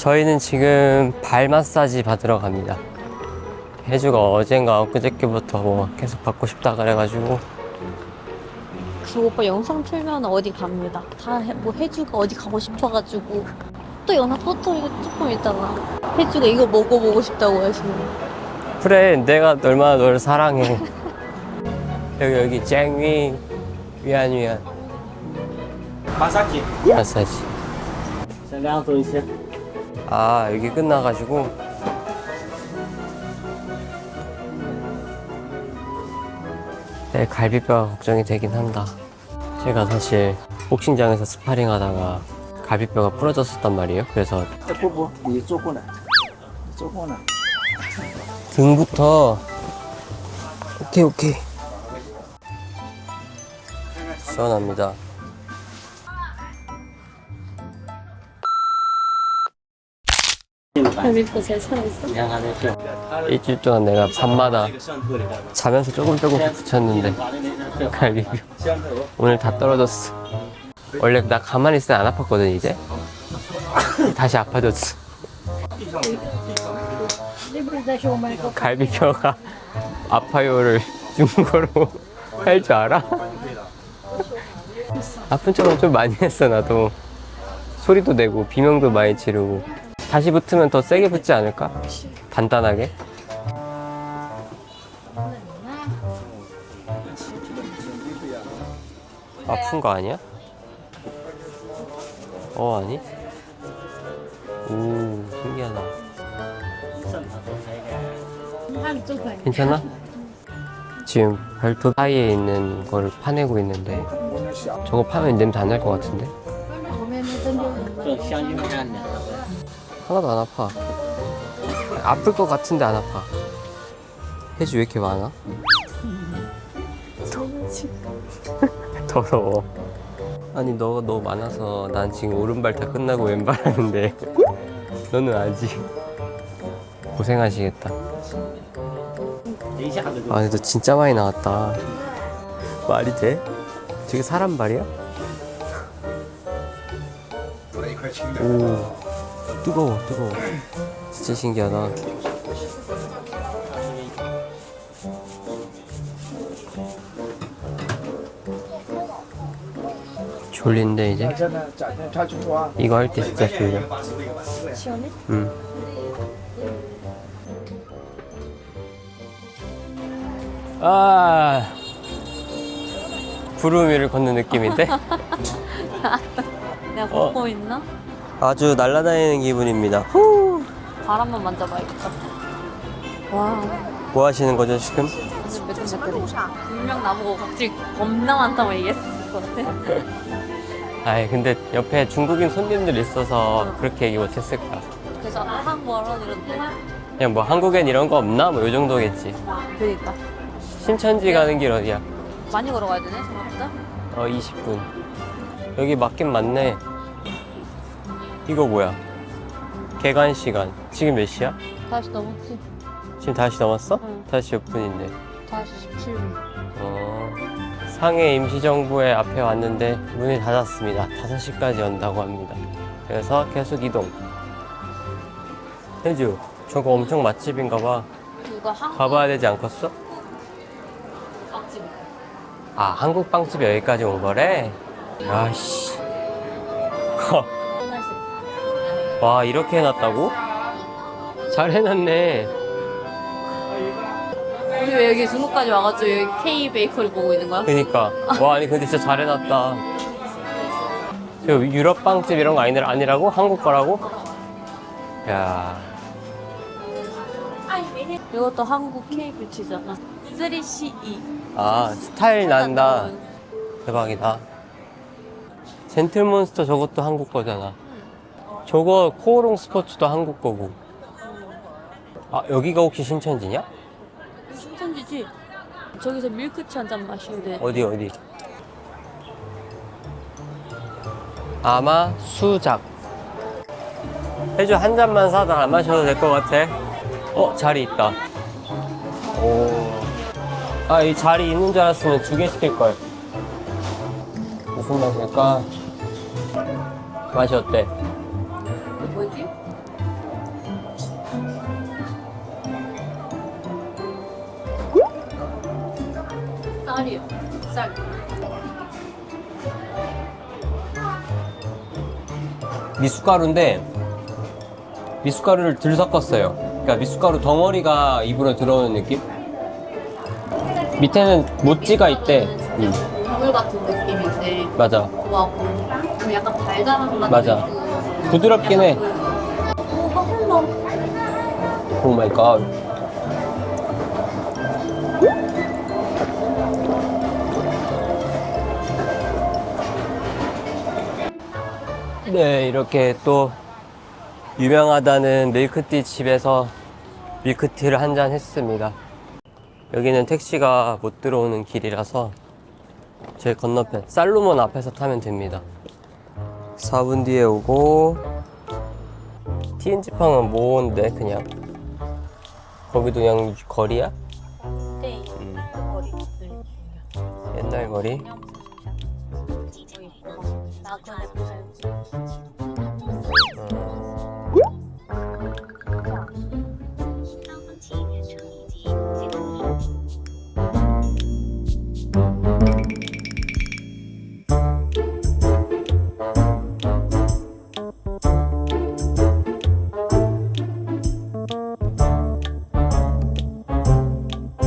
저희는 지금 발 마사지 받으러 갑니다. 혜주가 어젠가 엊그저께부터 뭐 계속 받고 싶다 그래가지고 그 오빠 영상 틀면 어디 갑니다. 다 뭐 해주가 어디 가고 싶어가지고 또 연락 터뜨리고 조금 있다가 해주가 이거 먹어보고 싶다고 하시는 그래 내가 얼마나 너를 사랑해 여기 여기 쟁위 위안 위안 마사지. 마사지 先两种一些。 아 여기 끝나가지고 내 갈비뼈가 걱정이 되긴 한다 제가 사실 복싱장에서 스파링 하다가 갈비뼈가 부러졌었단 말이에요 그래서 哎不不，你坐过来，你坐过来。 등부터 오케이 오케이 시원합니다 일주일 동안 내가 밤마다 자면서 조금 조금씩 붙였는데 갈비뼈 오늘 다 떨어졌어. 원래 나 가만히 있으면 안 아팠거든 이제. 다시 아파졌어. 갈비뼈가 아파요를 중국어로 할 줄 알아? 아픈 척은 좀 많이 했어 나도. 소리도 내고 비명도 많이 지르고. 다시 붙으면 더 세게 붙지 않을까? 단단하게 아픈 거 아니야? 어 아니? 오 신기하다 괜찮아? 지금 별도 사이에 있는 거를 파내고 있는데 저거 파면 냄새 안 날 것 같은데? 하나도 안 아파. 아플 것 같은데 안 아파. 해지 왜 이렇게 많아? 더러워. 아니 너가 너무 많아서 난 지금 오른발 다 끝나고 왼발 하는데. 너는 아직 고생하시겠다. 아 근데 너 진짜 많이 나왔다. 말이 돼? 저게 사람 발이야? 오. 뜨거워 뜨거워 진짜 신기하다 졸린데 이제 이거 할 때 진짜 졸려 시원해? 응 아, 구름 위를 걷는 느낌인데? 내가 걷고 어. 있나? 아주 날아다니는 기분입니다. 후. 바람만 만져봐야겠다. 와, 뭐 하시는 거죠 지금? 매끈매끈해. 분명 나보고 갑자기 겁나 많다고 얘기했을 것 같아. 아이 근데 옆에 중국인 손님들 있어서 그렇게 얘기 못했을까? 그래서 한국어로 이런데. 그냥 뭐 한국엔 이런 거 없나? 뭐 요 정도겠지. 그러니까. 신천지 가는 길 어디야? 많이 걸어가야 되네, 생각보다. 어 20분. 여기 맞긴 맞네. 이거 뭐야? 개관 시간. 지금 몇 시야? 다시 넘었지. 지금 다시 넘었어? 응. 다시 몇 분인데? 다시 17분. 어, 상해 임시정부회 앞에 왔는데 문이 닫았습니다. 5시까지 연다고 합니다. 그래서 계속 이동. 혜주, 저거 엄청 맛집인가 봐. 이거 한국 가봐야 되지 않겠어? 빵집. 아, 한국 빵집이 여기까지 온 거래? 야씨. 와, 이렇게 해놨다고? 잘 해놨네. 우리 왜 여기 중국까지 와가지고 여기 K 베이커리 보고 있는 거야? 그니까. 와, 아니, 근데 진짜 잘 해놨다. 저 유럽 빵집 이런 거 아니, 아니라고? 한국 거라고? 야 이것도 한국 K 뷰티잖아. 3CE. 아, 스타일 난다. 대박이다. 젠틀몬스터 저것도 한국 거잖아. 저거 코오롱 스포츠도 한국 거고. 아, 여기가 혹시 신천지냐? 신천지지? 저기서 밀크티 한 잔 마시면 돼. 어디, 어디? 아마 수작. 해주 한 잔만 사다 안 마셔도 될 것 같아. 어, 자리 있다. 오. 아, 이 자리 있는 줄 알았으면 두 개 시킬걸. 무슨 맛일까? 맛이 어때? 쌀이요. 쌀. 미숫가루인데 미숫가루를 들 섞었어요. 그러니까 미숫가루 덩어리가 입으로 들어오는 느낌? 밑에는 모찌가 있대. 응, 국물 같은 느낌인데 맞아. 좀 약간 달달한 맛도 맞아. 부드럽긴 해. 오, 막오 마이 갓. 네, 이렇게 또 유명하다는 밀크티 집에서 밀크티를 한 잔 했습니다. 여기는 택시가 못 들어오는 길이라서 제 건너편 살로몬 앞에서 타면 됩니다. 4분 뒤에 오고 TN지팡은 뭐인데 그냥 거기도 그냥 거리야? 네, 음. 거리. 옛날 거리? 나그네